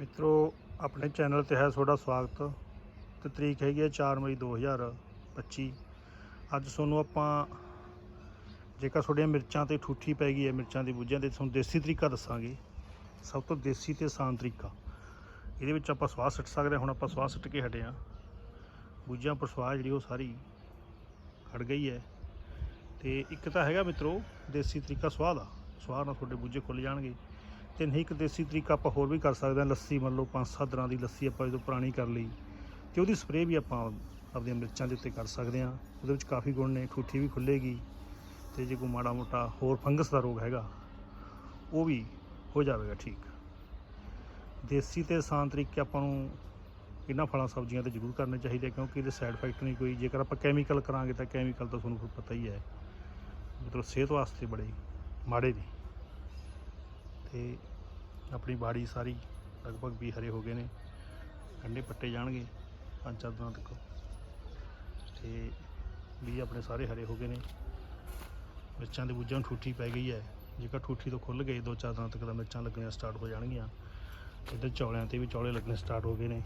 ਮਿੱਤਰੋ, ਆਪਣੇ ਚੈਨਲ ਤੇ ਹੈ ਤੁਹਾਡਾ ਸਵਾਗਤ। ਤੇ ਤਰੀਕ ਹੈਗੀ ਹੈ 4 ਮਈ 2025 ਅੱਜ ਤੁਹਾਨੂੰ ਆਪਾਂ ਜੇਕਰ ਤੁਹਾਡੀਆਂ ਮਿਰਚਾਂ ਤੇ ਠੂਠੀ ਪੈ ਗਈ ਹੈ, ਮਿਰਚਾਂ ਦੀ ਬੁੱਝਾਂ ਤੇ, ਤੁਹਾਨੂੰ ਦੇਸੀ ਤਰੀਕਾ ਦੱਸਾਂਗੇ। ਸਭ ਤੋਂ ਦੇਸੀ ਤੇ ਆਸਾਨ ਤਰੀਕਾ। ਇਹਦੇ ਵਿੱਚ ਆਪਾਂ ਸਵਾਹ ਸਿੱਟ ਸਕਦੇ ਹਾਂ। ਹੁਣ ਆਪਾਂ ਸਵਾਹ ਸਿੱਟ ਕੇ ਹਟੇ ਹਾਂ। ਬੁੱਝਾਂ ਪਰ ਸਵਾਹ ਜਿਹੜੀ ਉਹ ਸਾਰੀ ਖੜ ਗਈ ਹੈ। ਤੇ ਇੱਕ ਤਾਂ ਹੈਗਾ ਮਿੱਤਰੋ, ਦੇਸੀ ਤਰੀਕਾ ਸਵਾਹ ਦਾ। ਸਵਾਹ ਨਾਲ ਤੁਹਾਡੇ ਬੁੱਝੇ ਖੁੱਲ ਜਾਣਗੇ। ਤੇ ਨਹੀਂ ਇੱਕ ਦੇਸੀ ਤਰੀਕਾ ਆਪਾਂ ਹੋਰ ਵੀ ਕਰ ਸਕਦੇ ਹਾਂ। ਲੱਸੀ ਮੰਨ ਲਓ ਪੰਜ ਸੱਤ ਤਰ੍ਹਾਂ ਦੀ ਲੱਸੀ ਆਪਾਂ ਜਦੋਂ ਪੁਰਾਣੀ ਕਰ ਲਈ ਤੇ ਉਹਦੀ ਸਪਰੇਅ ਵੀ ਆਪਾਂ ਆਪਣੀਆਂ ਮਿਰਚਾਂ ਦੇ ਉੱਤੇ ਕਰ ਸਕਦੇ ਹਾਂ। ਉਹਦੇ ਵਿੱਚ ਕਾਫੀ ਗੁਣ ਨੇ, ਠੂਠੀ ਵੀ ਖੁੱਲੇਗੀ ਤੇ ਜੇ ਕੋਈ ਮਾੜਾ ਮੋਟਾ ਹੋਰ ਫੰਗਸ ਦਾ ਰੋਗ ਹੈਗਾ, ਉਹ ਵੀ ਹੋ ਜਾਵੇਗਾ ਠੀਕ। ਦੇਸੀ ਤੇ ਆਸਾਨ ਤਰੀਕੇ ਆਪਾਂ ਨੂੰ ਇਹਨਾਂ ਫਲਾਂ ਸਬਜ਼ੀਆਂ ਤੇ ਜ਼ਰੂਰ ਕਰਨੇ ਚਾਹੀਦੇ ਕਿਉਂਕਿ ਇਹਦੇ ਸਾਈਡ ਇਫੈਕਟ ਨਹੀਂ ਕੋਈ। ਜੇਕਰ ਆਪਾਂ ਕੈਮੀਕਲ ਕਰਾਂਗੇ ਤਾਂ ਕੈਮੀਕਲ ਤਾਂ ਤੁਹਾਨੂੰ ਪਤਾ ਹੀ ਹੈ। ਮਤਲਬ ਸਿਹਤ ਵਾਸਤੇ ਬੜੇ ਮਾੜੇ ਨੇ। ਤੇ ਆਪਣੀ ਬਾੜੀ ਸਾਰੀ ਲਗਭਗ ਵੀ ਹਰੇ ਹੋ ਗਏ ਨੇ। ਕੰਡੇ ਪੱਟੇ ਜਾਣਗੇ ਪੰਜ ਚਾਰ ਦਿਨਾਂ ਤੱਕ। ਤੇ ਵੀ ਆਪਣੇ ਸਾਰੇ ਹਰੇ ਹੋ ਗਏ ਨੇ। ਮਿਰਚਾਂ ਦੇ ਬੂਝਾਂ ਨੂੰ ਠੂਠੀ ਪੈ ਗਈ ਹੈ। ਜੇਕਰ ਠੂਠੀ ਤੋਂ ਖੁੱਲ ਗਏ ਦੋ ਚਾਰ ਦਿਨਾਂ ਤੱਕ ਤਾਂ ਮਿਰਚਾਂ ਲੱਗਣੀਆਂ ਸਟਾਰਟ ਹੋ ਜਾਣਗੀਆਂ। ਇੱਧਰ ਚੌਲਿਆਂ ਤੇ ਵੀ ਚੌਲੇ ਲੱਗਣੇ ਸਟਾਰਟ ਹੋ ਗਏ ਨੇ।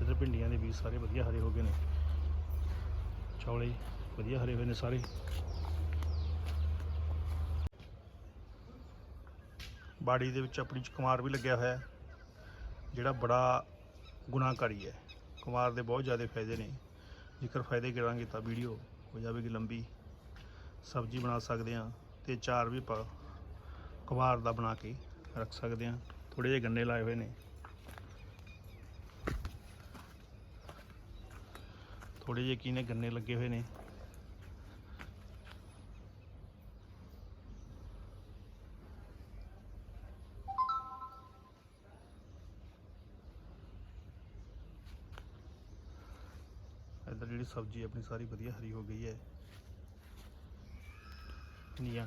ਇੱਧਰ ਭਿੰਡੀਆਂ ਦੇ ਬੀਜ ਸਾਰੇ ਵਧੀਆ ਹਰੇ ਹੋ ਗਏ ਨੇ। ਚੌਲੇ ਵਧੀਆ ਹਰੇ ਹੋਏ ਨੇ ਸਾਰੇ। ਬਾੜੀ ਦੇ ਵਿੱਚ ਆਪਣੀ ਕੁਮਾਰ ਵੀ ਲੱਗਿਆ ਹੋਇਆ ਜਿਹੜਾ ਬੜਾ ਗੁਨਾਹਕਾਰੀ ਹੈ। ਕੁਮਾਰ ਦੇ ਬਹੁਤ ਜ਼ਿਆਦਾ ਫਾਇਦੇ ਨੇ। ਜੇਕਰ ਫਾਇਦੇ ਕਰਾਂਗੇ ਤਾਂ ਵੀਡੀਓ ਹੋ ਜਾਵੇਗੀ ਲੰਬੀ। ਸਬਜ਼ੀ ਬਣਾ ਸਕਦੇ ਹਾਂ ਤੇ ਚਾਰ ਵੀ ਆਪਾਂ ਕੁਮਾਰ ਦਾ ਬਣਾ ਕੇ ਰੱਖ ਸਕਦੇ ਹਾਂ। ਥੋੜੇ ਜਿਹੇ ਗੰਨੇ ਲਾਏ ਹੋਏ ਨੇ। ਥੋੜੇ ਜਿਹੇ ਕੀ ਨੇ, ਗੰਨੇ ਲੱਗੇ ਹੋਏ ਨੇ। ਇੱਧਰ ਜਿਹੜੀ ਸਬਜ਼ੀ ਆਪਣੀ ਸਾਰੀ ਵਧੀਆ ਹਰੀ ਹੋ ਗਈ ਹੈ। ਨੀਆਂ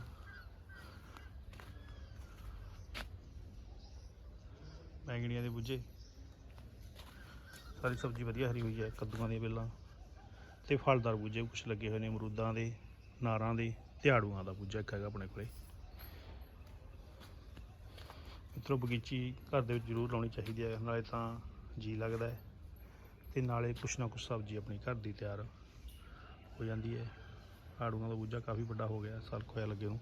ਬੈਂਗਣੀਆਂ ਦੇ ਬੁੱਝੇ। ਸਾਰੀ ਸਬਜ਼ੀ ਵਧੀਆ ਹਰੀ ਹੋਈ ਹੈ, ਕੱਦੂਆਂ ਦੀਆਂ ਵੇਲਾਂ ਤੇ ਫਲਦਾਰ ਬੁੱਝੇ ਕੁਝ ਲੱਗੇ ਹੋਏ ਨੇ, ਅਮਰੂਦਾਂ ਦੇ, ਨਾਰਾਂ ਦੇ ਝਾੜੂਆਂ ਦਾ ਬੁੱਝਾ ਇੱਕ ਹੈਗਾ ਆਪਣੇ ਕੋਲੇ। ਮਿੱਤਰੋ, ਬਗੀਚੀ ਘਰ ਦੇ ਵਿੱਚ ਜ਼ਰੂਰ ਲਾਉਣੀ ਚਾਹੀਦੀ ਹੈ, ਨਾਲੇ ਤਾਂ ਜੀ ਲੱਗਦਾ ਹੈ। ਤੇ ਨਾਲੇ ਕੁਛ ਨਾ ਕੁਛ ਸਬਜ਼ੀ ਆਪਣੀ ਘਰ ਦੀ ਤਿਆਰ ਹੋ ਜਾਂਦੀ ਹੈ। ਆੜੂਆਂ ਦਾ ਬੂਝਾ ਕਾਫੀ ਵੱਡਾ ਹੋ ਗਿਆ ਸਾਲ ਖੋਇਆ ਲੱਗੇ ਨੂੰ।